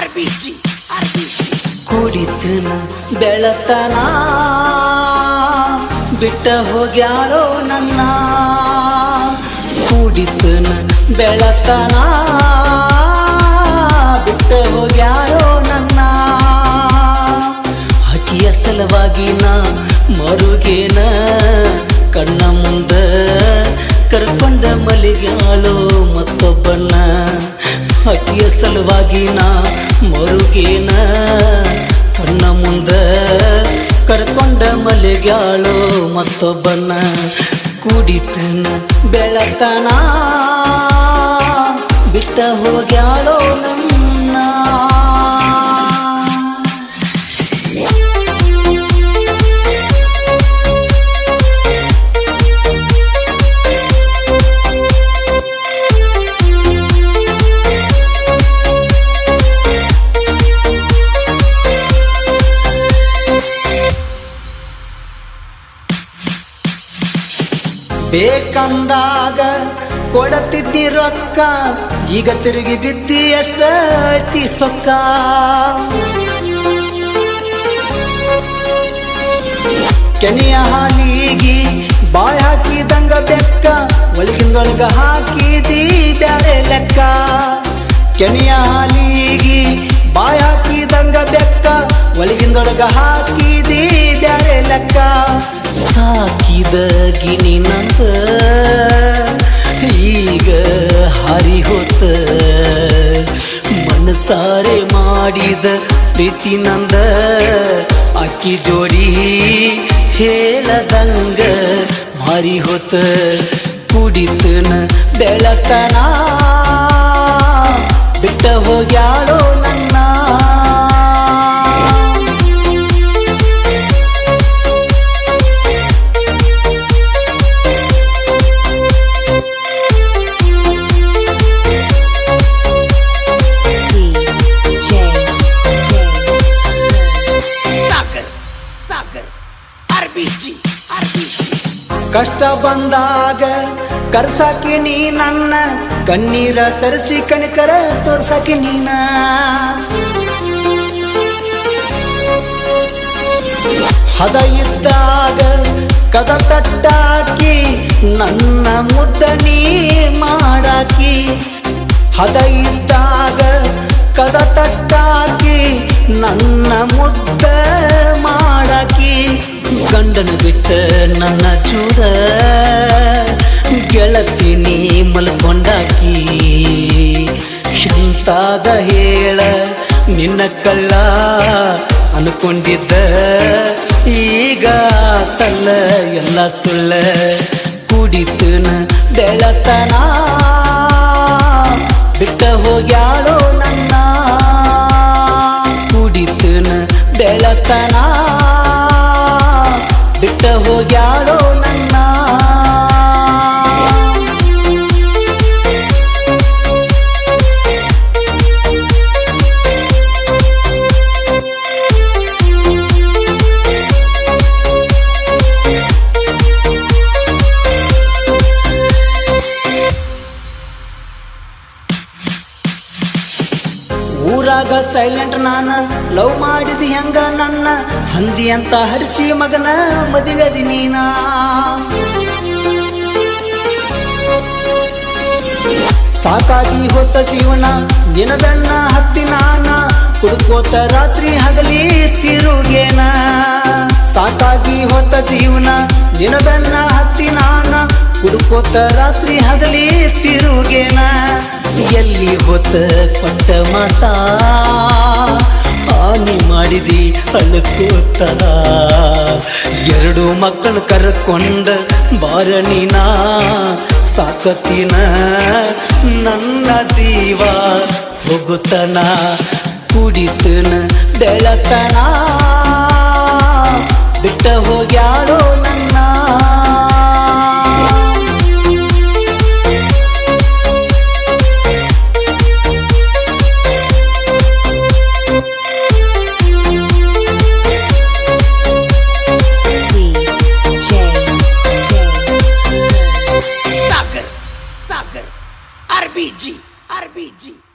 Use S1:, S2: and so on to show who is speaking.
S1: ಆರ್ಬಿಜಿ ಆರ್ಬಿಜಿ ಕುಡಿತನ ಬೆಳತನ, ಬಿಟ್ಟ ಹೋಗ್ಯಾಳೋ ನನ್ನ. ಕುಡಿತನ ಬೆಳತನ, ಬಿಟ್ಟ ಹೋಗ್ಯಾಳೋ ನನ್ನ. ಹಕ್ಕಿಯ ಸಲುವಾಗಿ ನಾ ಮರುಗೇನಾ ಮಲಿಗ್ಯಾಳೋ ಮತ್ತೊಬ್ಬನ ಕುಡಿತನ ಬೆಳತನ. ಬಿಟ್ಟ ಹೋಗ್ಯಾಳೋ ಬೇಕಂದಾಗ ಕೊಡತಿದ್ದಿ ರೊಕ್ಕ ಈಗ ತಿರುಗಿ ಬಿದ್ದಿ ಎಷ್ಟ ಐತಿ ಸೊಕ್ಕ? ಕೆನೆಯ ಹಾಲಿಗಿ ಬಾಯ್ ಹಾಕಿದಂಗ ಬೆಕ್ಕ ಒಳಗಿಂದೊಳಗ ಹಾಕಿದಿ ಬ್ಯಾರೆ ಲೆಕ್ಕ. ಕೆನೆಯ ಹಾಲಿಗಿ ಬಾಯ್ ಹಾಕಿದಂಗ ಬೆಕ್ಕ ಒಳಗಿಂದೊಳಗ ಹಾಕಿದಿ ಬ್ಯಾರೆ ಲೆಕ್ಕ. ಸಾಕಿದ ಗಿಣಿ ನಂದ ಈಗ ಹರಿ ಹೊತ್ತ ಮನಸಾರೆ ಮಾಡಿದ ಪ್ರೀತಿ ನಂದ. ಅಕ್ಕಿ ಜೋಡಿ ಹೇಳದಂಗ ಹೊತ್ತ ಕುಡಿತನ ಬೆಳತನ. ಬಿಟ್ಟ ಹೋಗ್ಯಾಳೋ ಕಷ್ಟ ಬಂದಾಗ ಕರ್ಸಾಕಿ ನೀ ನನ್ನ ಕಣ್ಣೀರ ತರಿಸಿ ಕಣಕರ ತೋರ್ಸಾಕಿ ನೀನ. ಹದ ಇದ್ದಾಗ ಕದ ತಟ್ಟಾಕಿ, ನನ್ನ ಮುದ್ದ ನೀ ಮಾಡಾಕಿ. ಹದ ಇದ್ದಾಗ ಕದ ತಟ್ಟಾಕಿ, ನನ್ನ ಮುದ್ದ ಮಾಡಾಕಿ. ಗಂಡನ ಬಿಟ್ಟ ನನ್ನ ಚೂಡ ಗೆಳತಿ ನೀ ಮಲ್ಕೊಂಡಾಕಿ. ಶಂತಾದ ಹೇಳ ನಿನ್ನ ಕಳ್ಳ ಅನ್ಕೊಂಡಿದ್ದ. ಈಗ ತಲ್ಲ ಎಲ್ಲ ಸುಳ್ಳ. ಕುಡಿತನ ಬೆಳತನ. ಬಿಟ್ಟ ಹೋಗ್ಯಾಳೋ ಹೋಗ್ಯಾಳೋ ನನ್ನ ಊರಾಗ ಸೈಲೆಂಟ್ ನಾನು ಲವ್ ಮಾಡಿದ ಹೆಂಗ ನನ್ನ? ಹಂದಿ ಅಂತ ಹರಿಸಿ ಮಗನ ಮದುವೆದಿ ನೀನ. ಸಾಕಾಗಿ ಹೊತ್ತ ಜೀವನ ದಿನ ಬೆನ್ನ ಹತ್ತಿ ನಾನ. ಕುಡ್ಕೋತ ರಾತ್ರಿ ಹಗಲಿ ತಿರುಗೇನ. ಸಾಕಾಗಿ ಹೊತ್ತ ಜೀವನ ದಿನ ಬೆನ್ನ ಹತ್ತಿ ನಾನ. ಕುಡ್ಕೋತ ರಾತ್ರಿ ಹಗಲಿ ತಿರುಗೇನ. ಎಲ್ಲಿ ಹೊತ್ತ ಕೊಟ್ಟ ಮಾತ? ಹಾನಿ ಮಾಡಿದಿ ಅಳ್ಕೋತ ಎರಡು ಮಕ್ಕಳ ಕರ್ಕೊಂಡ ಬಾರ ನೀನ ಸಾಕತಿನ ನನ್ನ ಜೀವ ಹೋಗುತ್ತನ ಕುಡಿತನ ಬೆಳತನ. ಬಿಟ್ಟ ಹೋಗ್ಯಾಳೋ
S2: Arbigi! Arbigi!